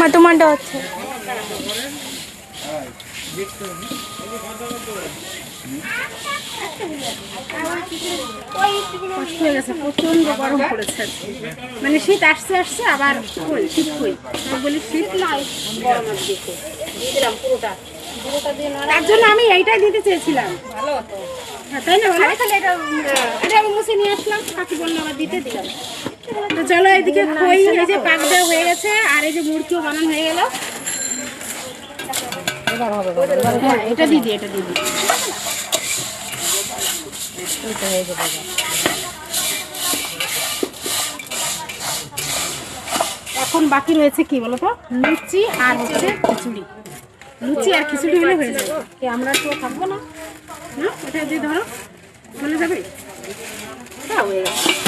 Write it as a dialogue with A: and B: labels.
A: মা তোমারটা হচ্ছে
B: কষ্ট হয়ে গেছে প্রচণ্ড গরম পড়েছে। মানে শীত আসছে আসছে আবার কই শীত কই বলি শীত নয় গরম দিকে দিলাম পুরোটা। তার জন্য আমি এইটাই দিতে চেয়েছিলাম। হ্যাঁ, তাই না বলো? এটা আমি মুছে নিয়ে আসলাম। কাকি বলল আবার দিতে দিলাম। চলো এদিকে খই এই যে পাক দেওয়া হয়ে গেছে আর এই যে মুরগিও বানানো হয়ে গেল। হ্যাঁ এটা দিদি এটা দিদি এখন বাকি রয়েছে কি বলো তো লুচি আর হচ্ছে খিচুড়ি। লুচি আর খিচুড়ি হলে হয়ে যাবে। কি আমরা তো থাকব না। না এটা দিয়ে ধরো। চলে যাবে? হয়ে গেছে।